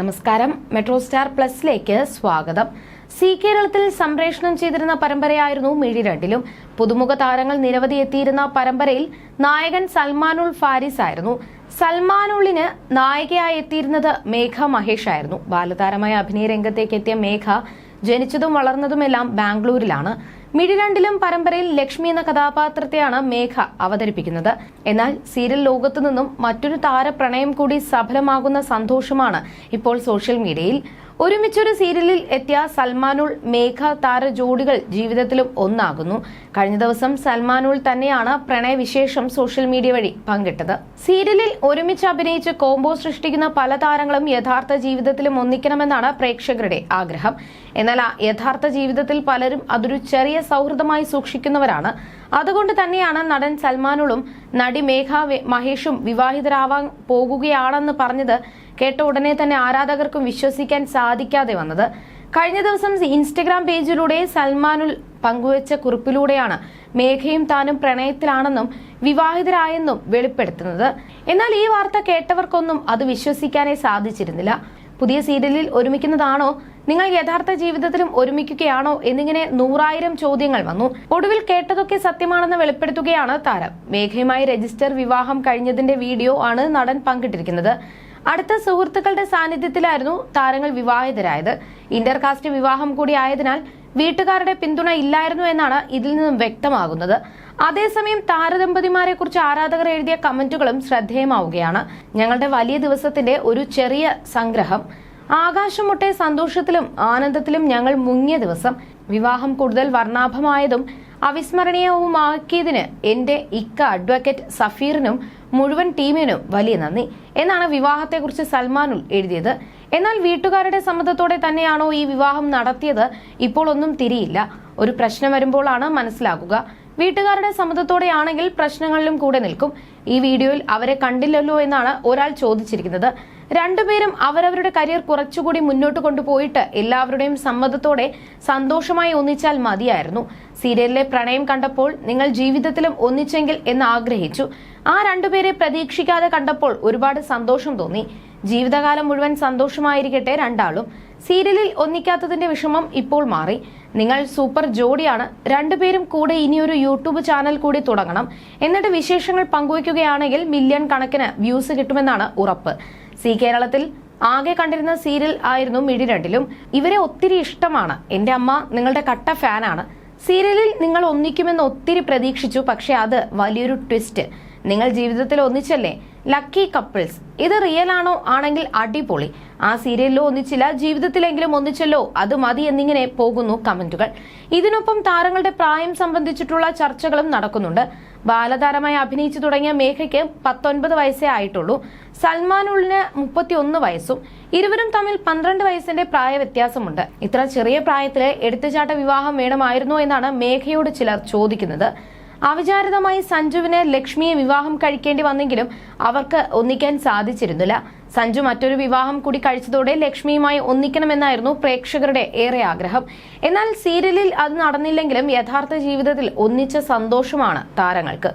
നമസ്കാരം. Metro star പ്ലസിലേക്ക് സ്വാഗതം. C കേരളത്തിൽ സംപ്രേഷണം ചെയ്തിരുന്ന പരമ്പരയായിരുന്നു മിഴി രണ്ടിലും. പുതുമുഖ താരങ്ങൾ നിരവധി എത്തിയിരുന്ന പരമ്പരയിൽ നായകൻ സൽമാനുൾ ഫാരിസ് ആയിരുന്നു. സൽമാനുള്ളിന് നായികയായി എത്തിയിരുന്നത് മേഘ മഹേഷ് ആയിരുന്നു. ബാലതാരമായ അഭിനയ രംഗത്തേക്ക് എത്തിയ മേഘ ജനിച്ചതും വളർന്നതുമെല്ലാം ബാംഗ്ലൂരിലാണ്. മിഴി രണ്ടിലും പരമ്പരയിൽ ലക്ഷ്മി എന്ന കഥാപാത്രത്തെയാണ് മേഘ അവതരിപ്പിക്കുന്നത്. എന്നാൽ സീരിയൽ ലോകത്തു നിന്നും മറ്റൊരു താരപ്രണയം കൂടി സഫലമാകുന്ന സന്തോഷമാണ് ഇപ്പോൾ സോഷ്യൽ മീഡിയയിൽ. ഒരുമിച്ചൊരു സീരിയലിൽ എത്തിയ സൽമാനുൾ മേഘ താര ജോഡികൾ ജീവിതത്തിലും ഒന്നാകുന്നു. കഴിഞ്ഞ ദിവസം സൽമാനുൾ തന്നെയാണ് പ്രണയവിശേഷം സോഷ്യൽ മീഡിയ വഴി പങ്കിട്ടത്. സീരിയലിൽ ഒരുമിച്ച് അഭിനയിച്ച് കോംബോ സൃഷ്ടിക്കുന്ന പല താരങ്ങളും യഥാർത്ഥ ജീവിതത്തിലും ഒന്നിക്കണമെന്നാണ് പ്രേക്ഷകരുടെ ആഗ്രഹം. എന്നാൽ യഥാർത്ഥ ജീവിതത്തിൽ പലരും അതൊരു ചെറിയ സൗഹൃദമായി സൂക്ഷിക്കുന്നവരാണ്. അതുകൊണ്ട് തന്നെയാണ് നടൻ സൽമാനുളും നടി മേഘ മഹേഷും വിവാഹിതരാവാൻ പോകുകയാണെന്ന് പറഞ്ഞത് കേട്ട ഉടനെ തന്നെ ആരാധകർക്കും വിശ്വസിക്കാൻ സാധിക്കാതെ വന്നത്. കഴിഞ്ഞ ദിവസം ഇൻസ്റ്റഗ്രാം പേജിലൂടെ സൽമാനുൽ പങ്കുവച്ച കുറിപ്പിലൂടെയാണ് മേഘയും താനും പ്രണയത്തിലാണെന്നും വിവാഹിതരായെന്നും വെളിപ്പെടുത്തുന്നത്. എന്നാൽ ഈ വാർത്ത കേട്ടവർക്കൊന്നും അത് വിശ്വസിക്കാനേ സാധിച്ചിരുന്നില്ല. പുതിയ സീരിയലിൽ ഒരുമിക്കുന്നതാണോ? നിങ്ങൾ യഥാർത്ഥ ജീവിതത്തിലും ഒരുമിക്കുകയാണോ? എന്നിങ്ങനെ നൂറായിരം ചോദ്യങ്ങൾ വന്നു. ഒടുവിൽ കേട്ടതൊക്കെ സത്യമാണെന്ന് വെളിപ്പെടുത്തുകയാണ് താരം. മേഘയുമായി രജിസ്റ്റർ വിവാഹം കഴിഞ്ഞതിന്റെ വീഡിയോ ആണ് നടൻ പങ്കിട്ടിരിക്കുന്നത്. അടുത്ത സുഹൃത്തുക്കളുടെ സാന്നിധ്യത്തിലായിരുന്നു താരങ്ങൾ വിവാഹിതരായത്. ഇന്റർകാസ്റ്റ് വിവാഹം കൂടി ആയതിനാൽ വീട്ടുകാരുടെ പിന്തുണ ഇല്ലായിരുന്നു എന്നാണ് ഇതിൽ നിന്നും വ്യക്തമാകുന്നത്. അതേസമയം താരദമ്പതിമാരെ കുറിച്ച് ആരാധകർ എഴുതിയ കമന്റുകളും ശ്രദ്ധേയമാവുകയാണ്. ഞങ്ങളുടെ വലിയ ദിവസത്തിന്റെ ഒരു ചെറിയ സംഗ്രഹം. ആകാശം മുട്ടെ സന്തോഷത്തിലും ആനന്ദത്തിലും ഞങ്ങൾ മുങ്ങിയ ദിവസം. വിവാഹം കൂടുതൽ വർണാഭമായതും അവിസ്മരണീയവുമാക്കിയതിന് എന്റെ ഇക്ക അഡ്വക്കേറ്റ് സഫീറിനും മുഴുവൻ ടീമിനും വലിയ നന്ദി. എന്നാണ് വിവാഹത്തെക്കുറിച്ച് സൽമാനുൽ എഴുതിയത്. എന്നാൽ വീട്ടുകാരുടെ സമ്മതത്തോടെ തന്നെയാണോ ഈ വിവാഹം നടത്തിയത്? ഇപ്പോൾ ഒന്നും തിരിയില്ല. ഒരു പ്രശ്നം വരുമ്പോഴാണ് മനസ്സിലാകുക. വീട്ടുകാരുടെ സമ്മതത്തോടെയാണെങ്കിൽ പ്രശ്നങ്ങളിലും കൂടെ നിൽക്കും. ഈ വീഡിയോയിൽ അവരെ കണ്ടില്ലല്ലോ എന്നാണ് ഒരാൾ ചോദിച്ചിരിക്കുന്നത്. രണ്ടുപേരും അവരവരുടെ കരിയർ കുറച്ചുകൂടി മുന്നോട്ട് കൊണ്ടുപോയിട്ട് എല്ലാവരുടെയും സമ്മതത്തോടെ സന്തോഷമായി ഒന്നിച്ചാൽ മതിയായിരുന്നു. സീരിയലിലെ പ്രണയം കണ്ടപ്പോൾ നിങ്ങൾ ജീവിതത്തിലും ഒന്നിച്ചെങ്കിൽ എന്ന് ആഗ്രഹിച്ചു. ആ രണ്ടുപേരെ പ്രതീക്ഷിക്കാതെ കണ്ടപ്പോൾ ഒരുപാട് സന്തോഷം തോന്നി. ജീവിതകാലം മുഴുവൻ സന്തോഷമായിരിക്കട്ടെ രണ്ടാളും. സീരിയലിൽ ഒന്നിക്കാത്തതിന്റെ വിഷമം ഇപ്പോൾ മാറി. നിങ്ങൾ സൂപ്പർ ജോഡിയാണ്. രണ്ടുപേരും കൂടെ ഇനിയൊരു യൂട്യൂബ് ചാനൽ കൂടി തുടങ്ങണം. എന്നിട്ട് വിശേഷങ്ങൾ പങ്കുവയ്ക്കുകയാണെങ്കിൽ മില്യൺ കണക്കിന് വ്യൂസ് കിട്ടുമെന്നാണ് ഉറപ്പ്. സി കേരളത്തിൽ ആകെ കണ്ടിരുന്ന സീരിയൽ ആയിരുന്നു മിഴി രണ്ടിലും. ഇവരെ ഒത്തിരി ഇഷ്ടമാണ്. എന്റെ അമ്മ നിങ്ങളുടെ കട്ട ഫാനാണ്. സീരിയലിൽ നിങ്ങൾ ഒന്നിക്കുമെന്ന് ഒത്തിരി പ്രതീക്ഷിച്ചു. പക്ഷെ അത് വലിയൊരു ട്വിസ്റ്റ്. നിങ്ങൾ ജീവിതത്തിൽ ഒന്നിച്ചല്ലേ? ലക്കി കപ്പിൾസ് ഇത് റിയൽ ആണോ? ആണെങ്കിൽ അടിപൊളി. ആ സീരിയലിലോ ഒന്നിച്ചില്ല ജീവിതത്തിലെങ്കിലും ഒന്നിച്ചല്ലോ. അത് മതി എന്നിങ്ങനെ പോകുന്നു കമന്റുകൾ. ഇതിനൊപ്പം താരങ്ങളുടെ പ്രായം സംബന്ധിച്ചിട്ടുള്ള ചർച്ചകളും നടക്കുന്നുണ്ട്. ബാലതാരമായി അഭിനയിച്ചു തുടങ്ങിയ മേഘയ്ക്ക് പത്തൊൻപത് വയസ്സേ ആയിട്ടുള്ളൂ. സൽമാൻ സൽമാനുളിന് മുപ്പത്തിയൊന്ന് വയസ്സും ഇരുവരും തമ്മിൽ പന്ത്രണ്ട് വയസ്സിന്റെ പ്രായ വ്യത്യാസമുണ്ട്. ഇത്ര ചെറിയ പ്രായത്തിലെ എടുത്തുചാട്ട വിവാഹം വേണമായിരുന്നോ എന്നാണ് മേഘയോട് ചിലർ ചോദിക്കുന്നത്. അവിചാരിതമായി സഞ്ജുവിന് ലക്ഷ്മിയെ വിവാഹം കഴിക്കേണ്ടി വന്നെങ്കിലും അവർക്ക് ഒന്നിക്കാൻ സാധിച്ചിരുന്നില്ല. സഞ്ജു മറ്റൊരു വിവാഹം കൂടി കഴിച്ചതോടെ ലക്ഷ്മിയുമായി ഒന്നിക്കണമെന്നായിരുന്നു പ്രേക്ഷകരുടെ ഏറെ ആഗ്രഹം. എന്നാൽ സീരിയലിൽ അത് നടന്നില്ലെങ്കിലും യഥാർത്ഥ ജീവിതത്തിൽ ഒന്നിച്ച സന്തോഷമാണ് താരങ്ങൾക്ക്.